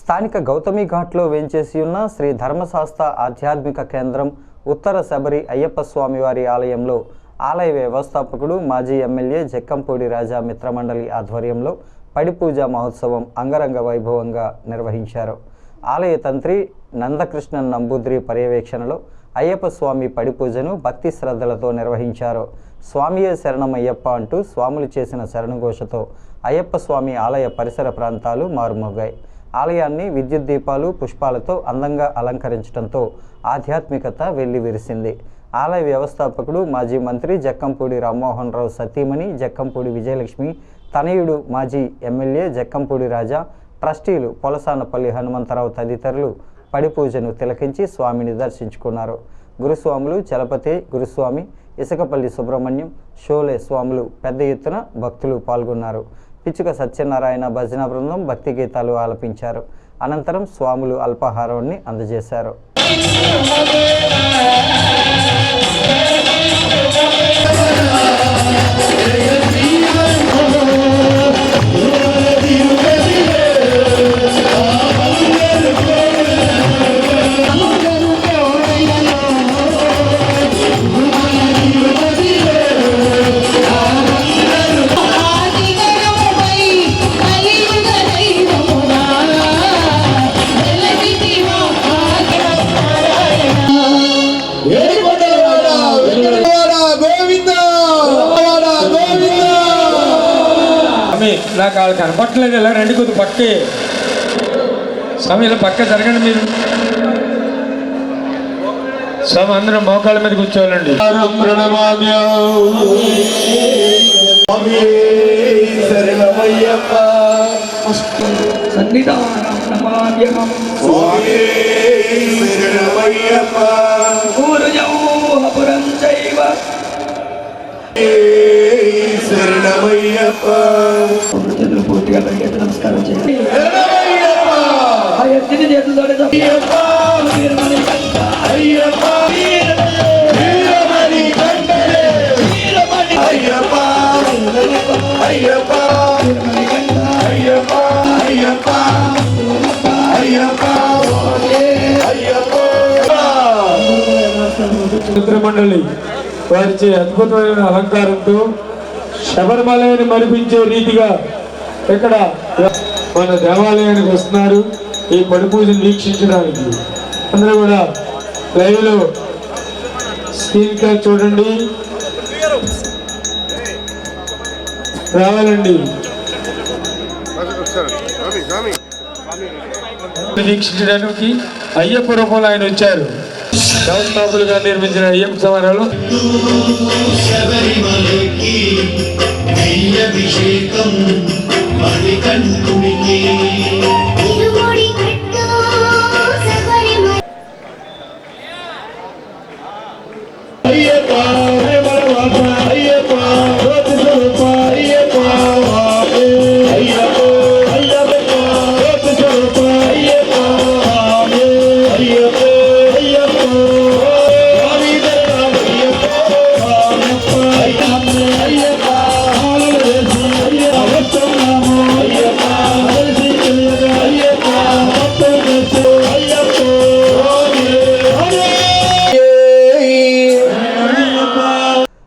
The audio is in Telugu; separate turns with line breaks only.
స్థానిక గౌతమి ఘాట్లో వేంచేసి ఉన్న శ్రీ ధర్మశాస్త్ర ఆధ్యాత్మిక కేంద్రం ఉత్తర శబరి అయ్యప్ప స్వామివారి ఆలయంలో ఆలయ వ్యవస్థాపకుడు మాజీ ఎమ్మెల్యే జక్కంపూడి రాజా మిత్రమండలి ఆధ్వర్యంలో పడిపూజ మహోత్సవం అంగరంగ వైభవంగా నిర్వహించారు. ఆలయ తంత్రి నందకృష్ణన్ నంబూద్రి పర్యవేక్షణలో అయ్యప్ప స్వామి పడిపూజను భక్తి శ్రద్ధలతో నిర్వహించారు. స్వామియే శరణమయ్యప్ప అంటూ స్వాములు చేసిన శరణఘోషతో అయ్యప్ప స్వామి ఆలయ పరిసర ప్రాంతాలు మారుమోగాయి. ఆలయాన్ని విద్యుత్ దీపాలు పుష్పాలతో అందంగా అలంకరించడంతో ఆధ్యాత్మికత వెల్లివిరిసింది. ఆలయ వ్యవస్థాపకుడు మాజీ మంత్రి జక్కంపూడి రామ్మోహన్ రావు సతీమణి జక్కంపూడి విజయలక్ష్మి తనయుడు మాజీ ఎమ్మెల్యే జక్కంపూడి రాజా ట్రస్టీలు పొలసానపల్లి హనుమంతరావు తదితరులు పడిపూజను తిలకించి స్వామిని దర్శించుకున్నారు. గురుస్వాములు చలపతి గురుస్వామి ఇసుకపల్లి సుబ్రహ్మణ్యం షోలే స్వాములు పెద్ద ఎత్తున భక్తులు పాల్గొన్నారు. పిచ్చుక సత్యనారాయణ భజన బృందం భక్తి గీతాలు ఆలపించారు. అనంతరం స్వాములు అల్పాహారాన్ని అందజేశారు.
నాకు వాళ్ళు కనపట్టలేదు ఇలా రండి కొద్ది పక్కే స్వామి ఇలా పక్క జరగండి మీరు. స్వామి అందరం మోకాళ్ళ మీద కూర్చోవాలండి.
సన్నిధానం నమామ్యహం
స్వామి శరణమయ్యప్ప.
పూర్తిగా పైకెత్తి నమస్కారం చేయండి
శరణమయ్యప్ప.
వారిచే అద్భుతమైన అలంకారంతో శబరిమలని మరిపించే రీతిగా ఇక్కడ మన దేవాలయానికి వస్తున్నారు ఈ పడి పూజను వీక్షించడానికి. అందరూ కూడా లైవ్లో స్క్రీన్ క్యాచ్ చూడండి. రావాలండి. వీక్షించడానికి అయ్యప్ప రూపంలో ఆయన వచ్చారు. వ్యవస్థాపకులుగా నిర్మించిన ఎం సవరాలు
శబరిమలకి అభిషేకం.